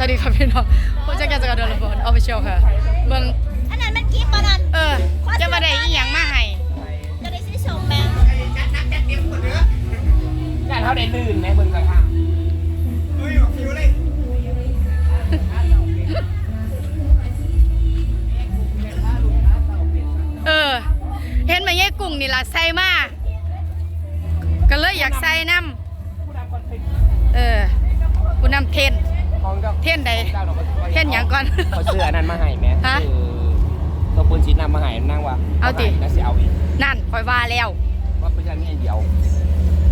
สวัสดีครับพี่น้องผู้จัดการจักรเดินระเบิดออฟฟิเชียลค่ะเบิ่งอันนั้นมันคลิปปะนันเออจะมาได้อีหยังมาให้จะได้ซื้อส่งแบงงานเขาได้ลื่นไหมเบิ่งกันค่ะเออ เห็นไหมยายกุ้งนี่ล่ะใส่มาก็เลยอยากใส่น้ำเออผู้นำเทรนของเจ้าเทรนใดเทรนหยังก่อน เขาเสื้ออันนั้นมาให้ไหมฮะคือตัวปืนชีนำมาให้นั่งว่าเอาติแล้วสิเอาอีกนั่นคอยว่าแล้ว ว่าเป็นการมีอันเดียว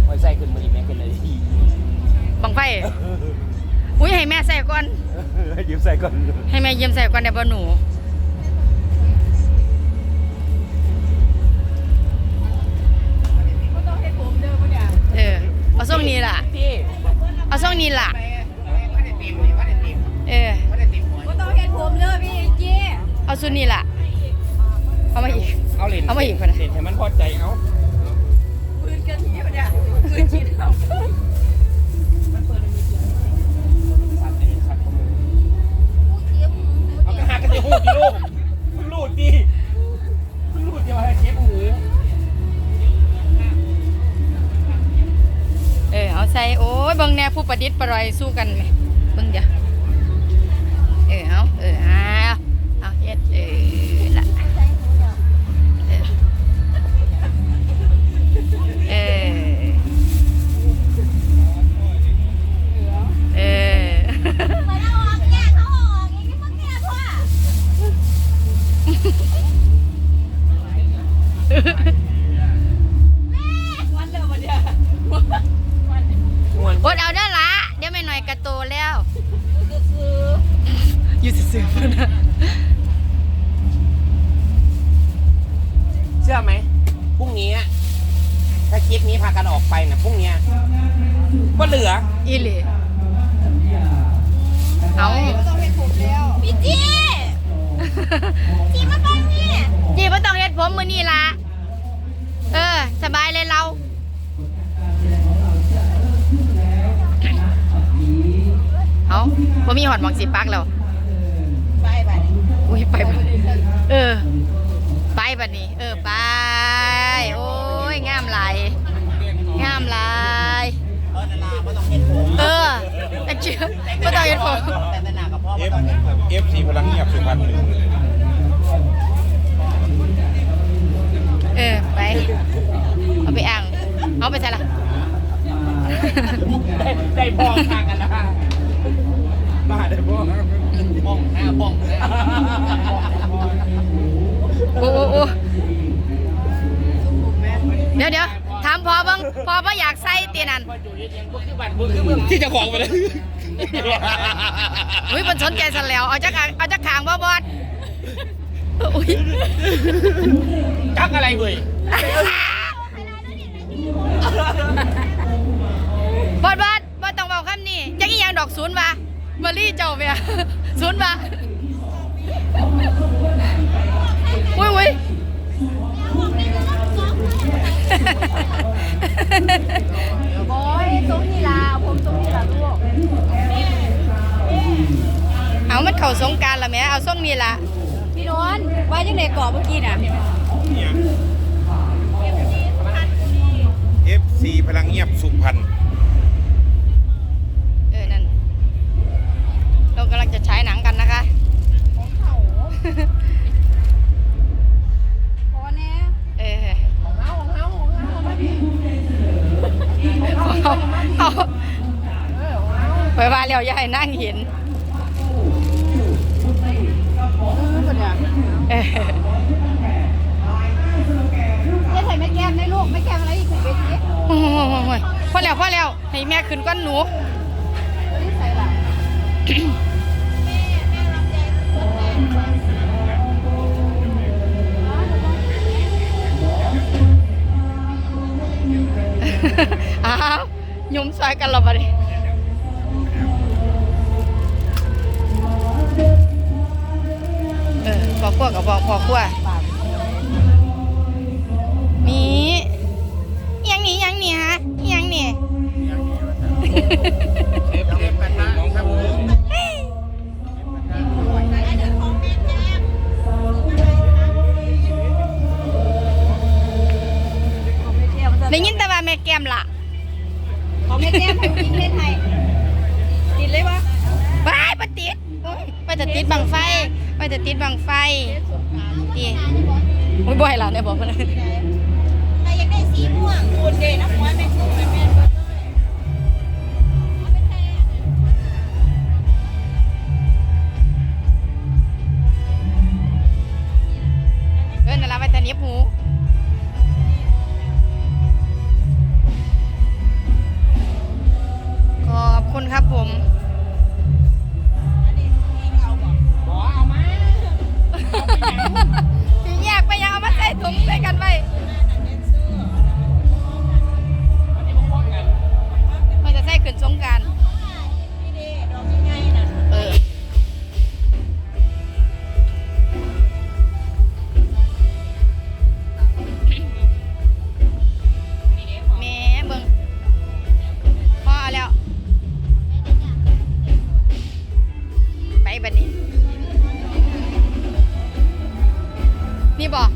คอยใส่ขึ้นมาอีกแม่กันเลยทีบังไฟ อุ้ยให้แม่ใส่ก่อน ยืมใส่ก่อนให้แม่ยืมใส่ก่อนได้บ่หนู เออ เอาส่งนี้ล่ะที่เอาส่งนี้ล่ะ เอาสุดนี้ล่ะ เอามาอีก เอาเหรียญเอามาอีกคนนะ เหรียญให้มันพอใจเอาปืนกันที่เนี่ยปืนฉีดเอาสัตว์เองสัตว์ของมึงเอากระหักกันจะหูดดิลูกมึงรูดดิมึงรูดเดียวให้เจ็บหูเออเอาใส่โอ้ยเบิ่งแน่ผู้ประดิษฐ์ประรอยสู้กันไหมเบิ่งเดี๋ยว อยู่ซื่อๆพุ่นนะเชื่อไหมพรุ่งนี้อะถ้าคลิปนี้พากันออกไปนะพรุ่งนี้ก็เหลือ อีหลีเอาพี่เจ๊จีมาบ้างนี่จีบ่ต้องเฮ็ดผมมื้อนี้ละเออ สบายเลยเรา เอาบ่มีหอดหมองสิปักแล้วไปไปอุ้ ยไปบัดเออ ไปบัดนี้ เออไป โอ้ยงามหลายงามหลายเออแต่เชื่อบ่ต้องเฮ็ดผมเอฟเอฟซีพลังเงียบสุพรรณหนึ่งเออไป เอาไปอ่างเอาไปใส่ละได้ได้พองทางกันแล้วบ้าได้บ่บ้องหน้าบ้องเลย โอ้โอ้โอ้เดี๋ยวเดี๋ยวถามพอเบ้าง พอบ่อยากใส่ตีนั่นที่จะของไปเลยอุ้ยมันสนใจสันแล้ว เอาจักขางเอาจักขางบ่บอดอุ้ยจักอะไรเว้ยบอดบอดบอดต้องบอกคำนี้จักอีหยังดอกศูนย์วะเบอร์รี่เจ้าเมียศูนย์วะ เอามันเข่าสงกรารละแม่เอาส่งนี่ละพี่นนท์ว่าจังไดก่อเมื่อกี้น่ะ เอฟซีพลังเงียบสุพรรณเออ นั่น เรากำลังจะฉายหนังกันนะคะ พอแน่ เออเอาเอาเอาไปว่าแล้วอย่าให้นั่งเห็นเออ เจ๊ใส่ไม่แก้มได้ลูกไม่แก้มอะไรอีกถึงเวที โอ้ยพอแล้วพอแล้ว ให้แม่ ขึ้นก้อนหนูนี่ใส่ล่ะอ้าวยุ่มซอยกันเราบาดิเออพอขั้วกับพอพอขั้ว เนได้ยินแต่ว่าแม่แก้มล่ะของแม่แก้มอยู่กินเล่นไทยติดเลยวะบไปปติดไปจะติดบังไฟไปจะติดบังไฟดีโอ้บ่อยหรอเนี่ยบอกเพื่อนแต่อยังได้สีม่วงคุณเดย์นะหัวแม่ กนี้ ขอบคุณครับผมอยากไปยังเอามาใส่ถุงใส่กันไปไม่จะใส่ขึ้นสงการ 对吧。